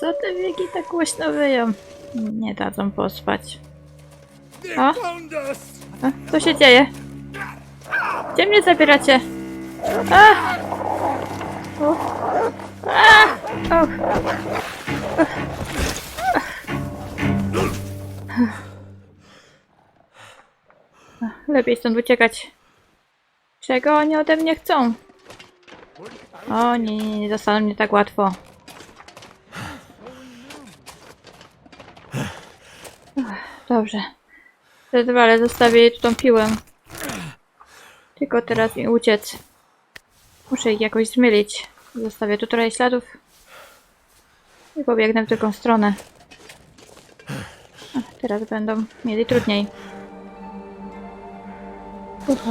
Co te wieki tak głośno wyją? Nie dadzą pospać. Co się dzieje? Gdzie mnie zabieracie? O! Lepiej stąd uciekać. Czego oni ode mnie chcą? O nie, nie, nie dostaną mnie tak łatwo. Dobrze. Zedwale zostawię jej tu tą piłę. Tylko teraz mi uciec. Muszę ich jakoś zmylić. Zostawię tu trochę śladów. I pobiegnę w drugą stronę. Teraz będą mieli trudniej.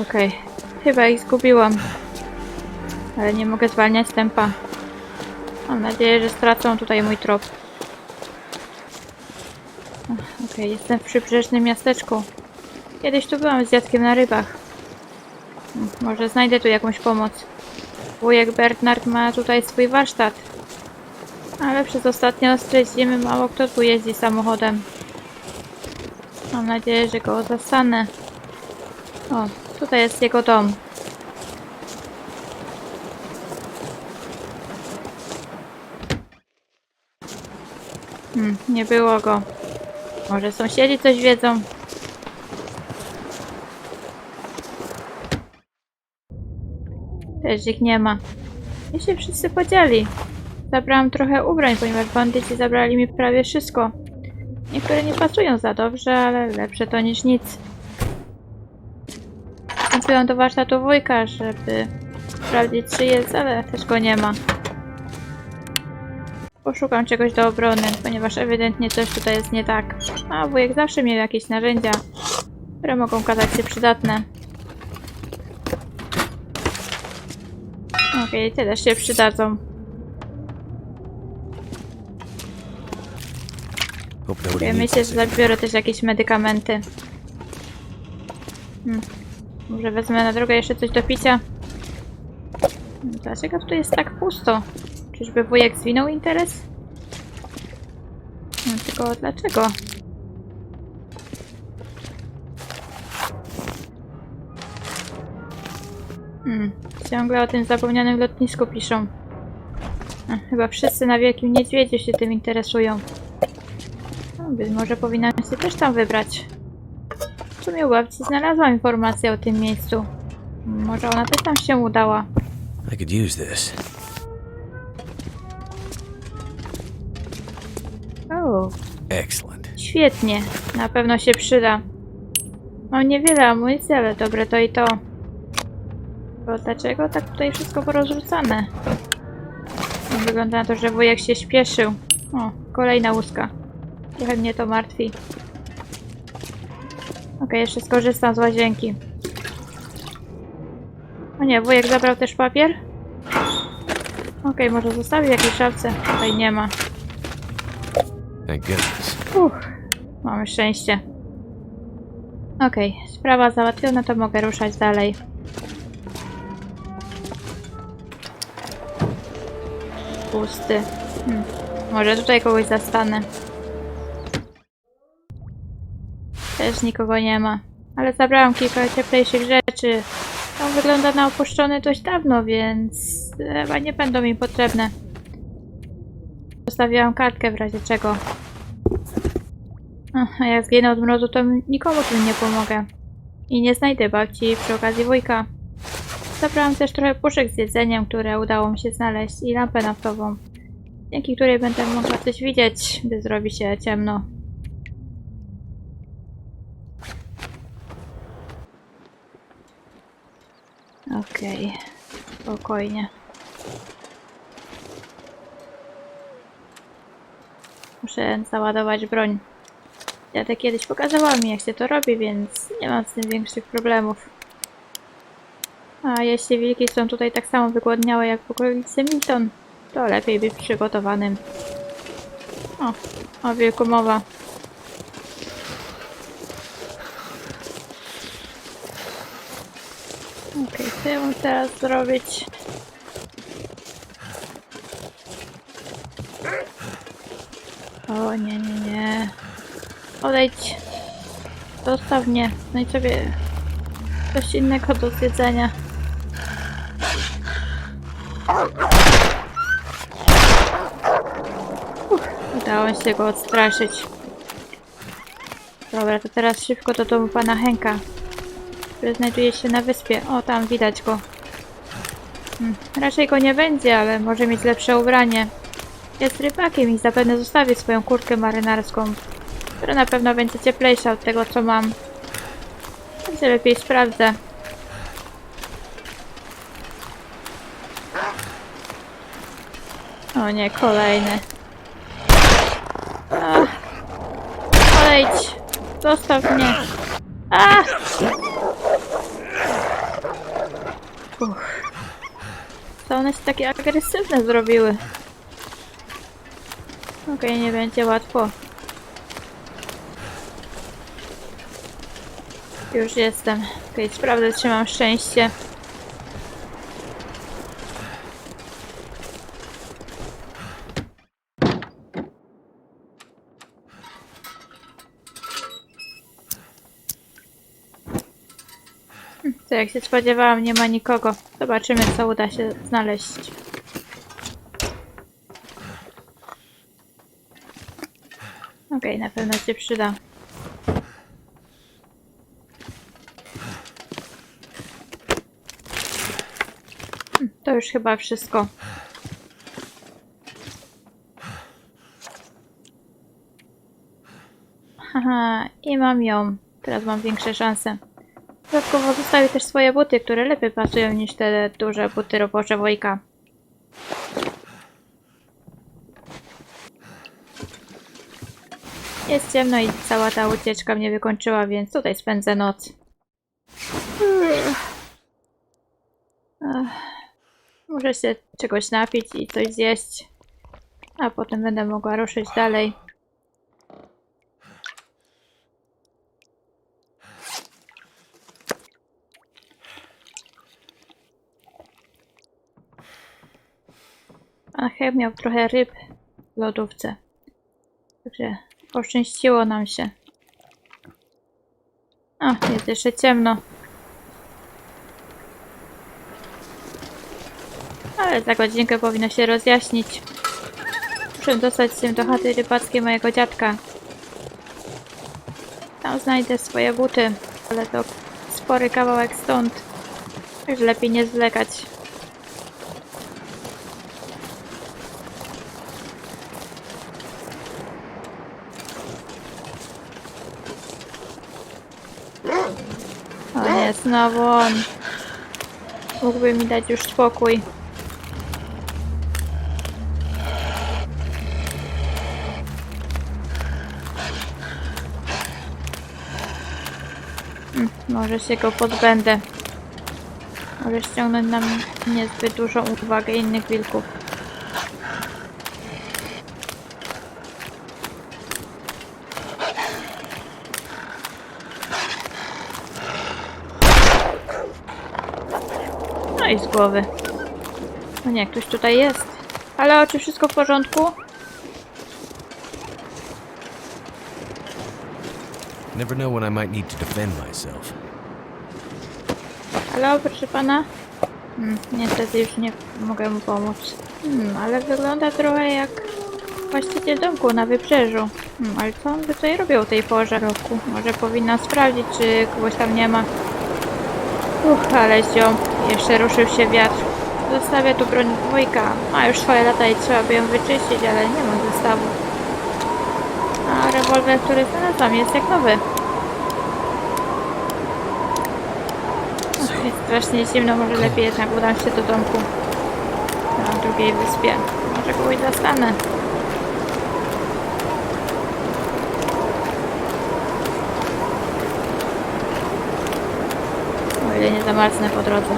Okej. Chyba ich zgubiłam. Ale nie mogę zwalniać tempa. Mam nadzieję, że stracą tutaj mój trop. Okej, jestem w przybrzeżnym miasteczku. Kiedyś tu byłam z dziadkiem na rybach. Może znajdę tu jakąś pomoc. Wujek Bernard ma tutaj swój warsztat. Ale przez ostatnie ostre zimy mało kto tu jeździ samochodem. Mam nadzieję, że go zastanę. O, tutaj jest jego dom. Hmm, nie było go. Może sąsiedzi coś wiedzą? Też ich nie ma. I się wszyscy podzieli. Zabrałam trochę ubrań, ponieważ bandyci zabrali mi prawie wszystko. Niektóre nie pasują za dobrze, ale lepsze to niż nic. Wstąpiłam do warsztatu wujka, żeby sprawdzić czy jest, ale też go nie ma. Poszukam czegoś do obrony, ponieważ ewidentnie coś tutaj jest nie tak. A wujek zawsze miał jakieś narzędzia, które mogą okazać się przydatne. Okej, te też się przydadzą. Ja myślę, że zabiorę też jakieś medykamenty. Hmm. Może wezmę na drogę jeszcze coś do picia? Hmm, Dlaczego tutaj jest tak pusto? Czyżby wujek zwinął interes? No, tylko dlaczego? Hmm. Ciągle o tym zapomnianym lotnisku piszą. Chyba wszyscy na Wielkim Niedźwiedziu się tym interesują. No, Być może powinnam się też tam wybrać. W sumie u babci znalazłam informację o tym miejscu. Może ona też tam się udała. I could use. Excellent. świetnie. Na pewno się przyda. Mam niewiele amunicji, ale dobre to i to. Bo dlaczego tak tutaj wszystko porozrzucane? Wygląda na to, że wujek się śpieszył. O, kolejna łuska. Trochę mnie to martwi. Okej, jeszcze skorzystam z łazienki. O nie, wujek zabrał też papier? Okej, może zostawił w jakiejś szafce. Tutaj nie ma. Uff, mamy szczęście. Okej, sprawa załatwiona, to mogę ruszać dalej. Pusty. Hmm. Może tutaj kogoś zastanę. Też nikogo nie ma. Ale zabrałam kilka cieplejszych rzeczy. On wygląda na opuszczony dość dawno, więc chyba nie będą mi potrzebne. Zostawiłam kartkę w razie czego. A jak zginę od mrozu, to nikomu tym nie pomogę. I nie znajdę babci przy okazji wujka. Zabrałam też trochę puszek z jedzeniem, które udało mi się znaleźć i lampę naftową, dzięki której będę mogła coś widzieć, gdy zrobi się ciemno. Okej, spokojnie. Muszę załadować broń. Dziadek kiedyś pokazywała mi, jak się to robi, więc nie mam z tym większych problemów. A jeśli wilki są tutaj tak samo wygłodniałe jak w okolicy Milton, to lepiej być przygotowanym. O, o wilku mowa. Okej, co ja mam teraz zrobić? O nie, nie, nie. Odejdź. Zostaw mnie. Znajdź sobie coś innego do zjedzenia. Uff, udało się go odstraszyć. Dobra, to teraz szybko do domu pana Henka, który znajduje się na wyspie. O, tam widać go. Hmm, raczej go nie będzie, ale może mieć lepsze ubranie. Jest rybakiem i zapewne zostawi swoją kurtkę marynarską, która na pewno będzie cieplejsza od tego, co mam. Się lepiej sprawdzę. O nie, kolejny. Ach. Zostaw mnie! Ach! Uch. Co one się takie agresywne zrobiły? Okej, nie będzie łatwo. Już jestem. Okej, sprawdzę, czy mam szczęście. Hm, To jak się spodziewałam, nie ma nikogo. Zobaczymy, co uda się znaleźć. Okej, na pewno się przyda. Hm, To już chyba wszystko. Haha, i mam ją. Teraz mam większe szanse. Dodatkowo zostawię też swoje buty, które lepiej pasują niż te duże buty robocze wojka. Jest ciemno i cała ta ucieczka mnie wykończyła, więc tutaj spędzę noc. Ech. Muszę się czegoś napić i coś zjeść. A potem będę mogła ruszyć dalej. Pan Hek miał trochę ryb w lodówce. Także poszczęściło nam się. O, jest jeszcze ciemno. Ale za godzinkę powinno się rozjaśnić. Muszę dostać się do chaty rybackiej mojego dziadka. Tam znajdę swoje buty, ale to spory kawałek stąd. Także lepiej nie zwlekać. O nie, znowu on. Mógłby mi dać już spokój. Hmm, może się go pozbędę. Może ściągnąć nam niezbyt dużą uwagę innych wilków. I z głowy. No nie, ktoś tutaj jest. Ale czy wszystko w porządku? Never know when I might need to defend myself. Halo, proszę pana? Hmm, niestety już nie mogę mu pomóc. Hmm, ale wygląda trochę jak właściciel domku na wybrzeżu. Hmm, ale co on by tutaj robił o tej porze roku? Może powinna sprawdzić, czy kogoś tam nie ma. Uch, ale ziom. Jeszcze ruszył się wiatr. Zostawię tu broń dwójka. Ma już swoje lata i trzeba by ją wyczyścić, ale nie mam zestawu. A rewolwer, który znalazłam jest jak nowy. Ach, jest strasznie zimno, może lepiej jednak udam się do domku. Na drugiej wyspie. Może kogoś zastanę. nadzieję nie zamarznę po drodze.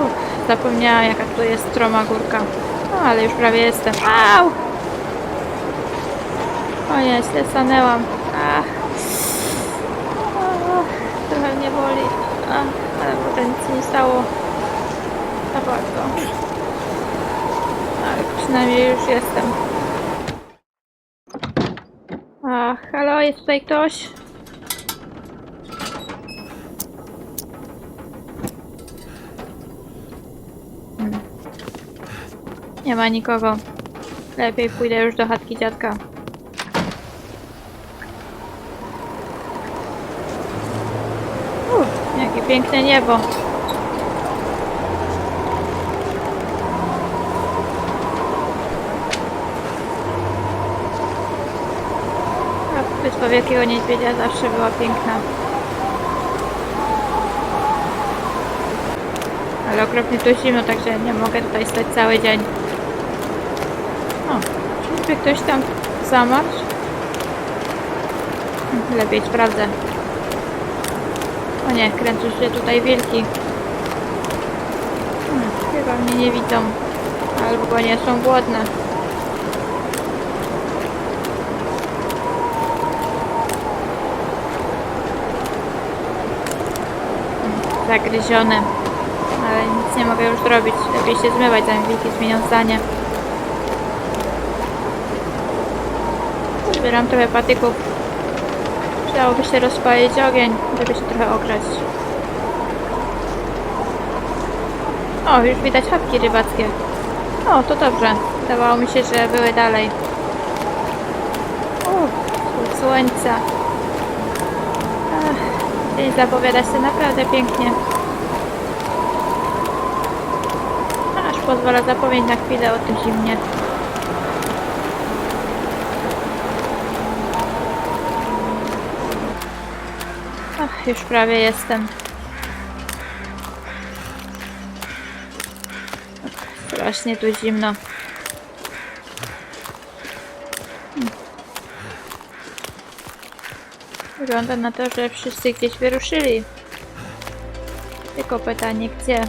Uff, zapomniałam jaka tu jest stroma górka. No ale już prawie jestem. Au! O nie, źle stanęłam. Trochę mnie boli. Ach, ale potem nic nie stało. Za bardzo. Ale przynajmniej już jestem. Ach, halo, jest tutaj ktoś? Nie ma nikogo. Lepiej pójdę już do chatki dziadka. Uff, jakie piękne niebo. Wyspa Wielkiego Niedźwiedzia zawsze była piękna. Ale okropnie tu zimno, także nie mogę tutaj stać cały dzień. Czyżby ktoś tam zamarł? Lepiej sprawdzę. O nie, kręcą się tutaj wilki. Hmm, chyba mnie nie widzą. Albo nie są głodne. Hmm, Zagryzione. Ale nic nie mogę już zrobić. Lepiej się zmywać, zanim wilki zmienią zdanie. Zbieram trochę patyków. Przydałoby się rozpalić ogień, żeby się trochę ogrzać. O, już widać chatki rybackie. O, to dobrze. Wydawało mi się, że były dalej. Wschód słońca. Ach, dzień zapowiada się naprawdę pięknie. Aż pozwala zapomnieć na chwilę o tym zimnie. Ach, już prawie jestem. Strasznie tu zimno. Wygląda na to, że wszyscy gdzieś wyruszyli. Tylko pytanie, gdzie?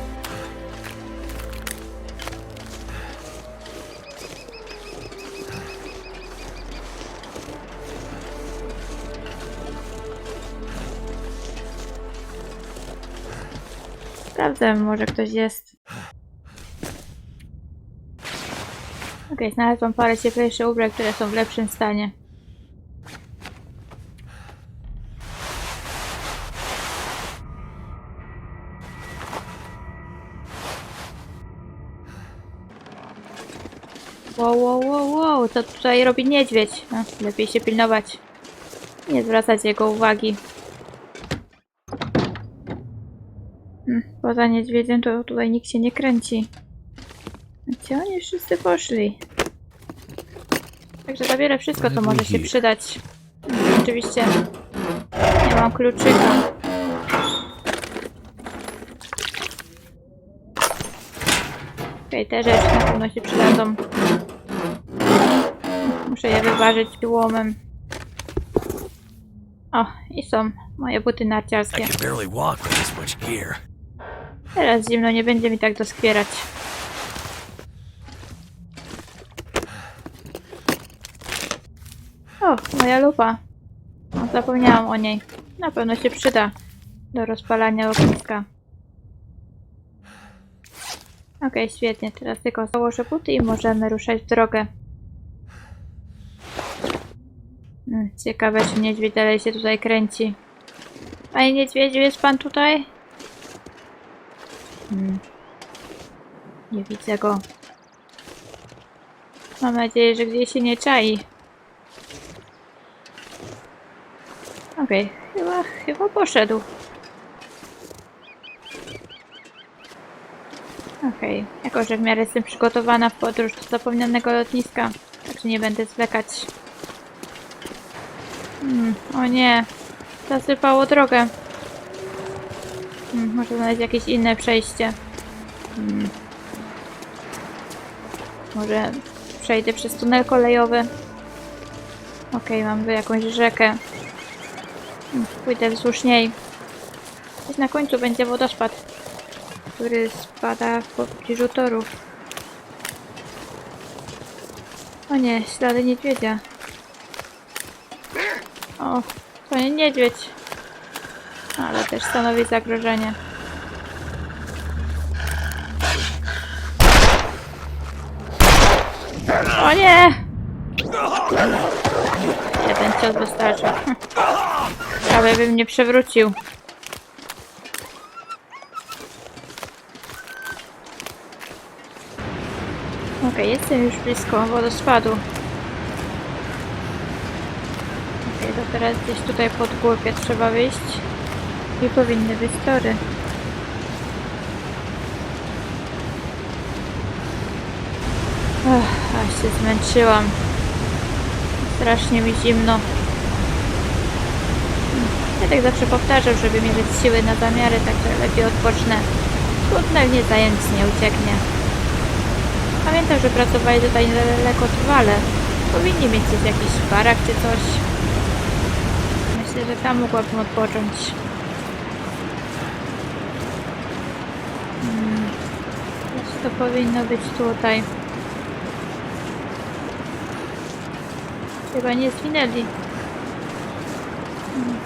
Sprawdzę, może ktoś jest. Okej, znalazłam parę cieplejszych ubrań, które są w lepszym stanie. Wow, wow, wow, wow, co tutaj robi niedźwiedź? No, lepiej się pilnować. Nie zwracać jego uwagi. Hmm, Poza niedźwiedziem to tutaj nikt się nie kręci. Gdzie oni wszyscy poszli? Także zabiorę wszystko, co może się przydać. Oczywiście nie mam kluczyka. Okej, te rzeczy na pewno się przydadzą. Muszę je wyważyć łomem. O, i są moje buty I narciarskie. can barely walk with this much gear. Teraz zimno, nie będzie mi tak doskwierać. O, moja lupa. Zapomniałam o niej. Na pewno się przyda do rozpalania ogniska. Okej, świetnie. Teraz tylko założę buty i możemy ruszać w drogę. Hmm, Ciekawe, czy niedźwiedź dalej się tutaj kręci. Panie niedźwiedziu, jest pan tutaj? Hmm. Nie widzę go. Mam nadzieję, że gdzieś się nie czai. Okej, chyba, chyba poszedł. Okej, jako że w miarę jestem przygotowana w podróż do zapomnianego lotniska, także nie będę zwlekać. Hmm, o nie, zasypało drogę. Hmm, może znaleźć jakieś inne przejście. Hmm. Może przejdę przez tunel kolejowy. Okej, mam tu jakąś rzekę. Hmm, Pójdę wzdłuż niej. Gdzieś na końcu będzie wodospad, który spada w pobliżu torów. O nie, ślady niedźwiedzia. O, to nie niedźwiedź. Ale też stanowi zagrożenie. O nie! ten cios wystarczy. Prawie bym mnie przewrócił. Okej, jestem już blisko wodospadu. Okej, to teraz gdzieś tutaj pod górkę trzeba wyjść. I powinny być tory. Ach, aż się zmęczyłam. Strasznie mi zimno. Ja tak zawsze powtarzam, żeby mierzyć siły na zamiary, także lepiej odpocznę. Tunel nie zająć nie ucieknie. Pamiętam, że pracowali tutaj niedaleko Trwale. Powinni mieć gdzieś jakiś barak czy coś. Myślę, że tam mogłabym odpocząć. Hmm. Więc to powinno być tutaj. Chyba nie zwinęli. Hmm.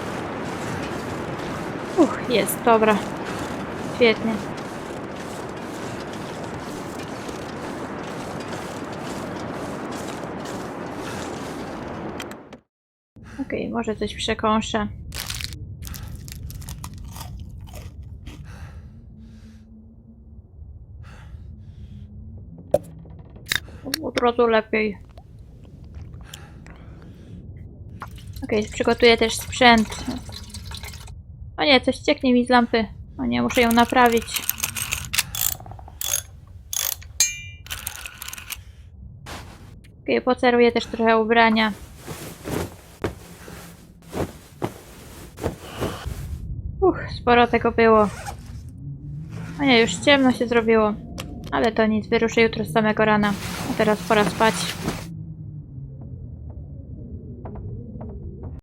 Uch, jest, dobra. Świetnie. Okej, może coś przekąszę. Razu lepiej. Okej, przygotuję też sprzęt. O nie, coś cieknie mi z lampy. O nie, muszę ją naprawić. Okej, poceruję też trochę ubrania. Uch, sporo tego było. O nie, już ciemno się zrobiło. Ale to nic, wyruszę jutro z samego rana. A teraz pora spać.